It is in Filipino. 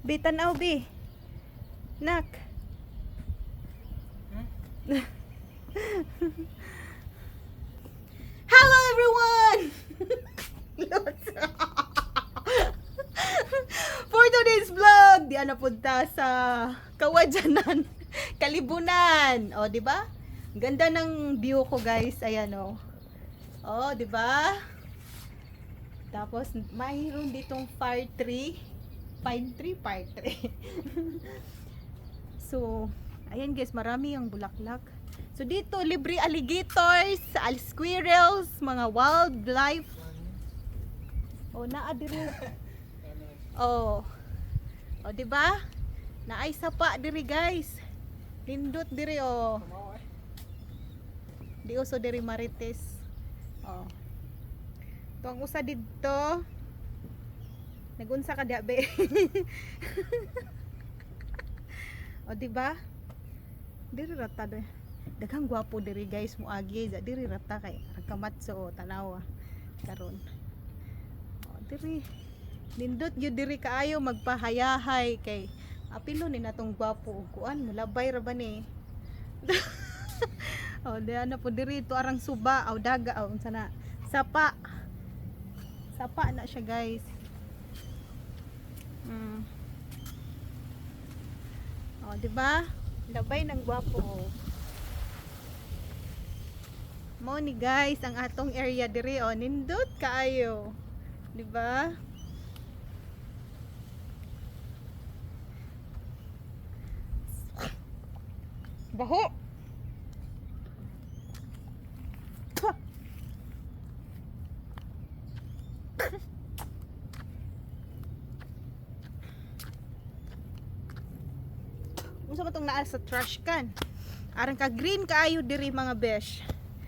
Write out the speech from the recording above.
Bi, tanaw, Bi. Nak. Hello, everyone! For today's vlog, di ana punta sa Kawadyanan, Kalibunan. O, di ba? Ganda ng view ko, guys. Ayan, o. O, di ba? Tapos, mayroon ditong fire tree. Pine tree, fire tree. so, ayan guys, marami ang bulaklak. So, dito, libre alligators, al squirrels, mga wildlife. Oh, naa diri. Oh. Oh, di ba? Naay sapa diri, guys. Lindot diri oh. Di uso diri marites. Oh. Ito ang usa didto. Nagunsa ka diabe. o di ba? Diri rata de. Daghang gwapo diri guys mo agi ja diri rata kay ragkamatso o tanawa karon. O diri nindot gyud diri kaayo magpahayahay kay apilo ni natong gwapo kuan mulabay ra ba ni. oh, di ano po diri to arang suba aw daga aw unsa na sapa. Sapa na siya guys. Mm. Oh, di ba? Labay ng gwapo. Mo ni guys ang atong area diri oh, nindot kaayo. Di ba? Baho. Unsa ba tong naa sa trash can? Aran ka green kaayo diri mga besh.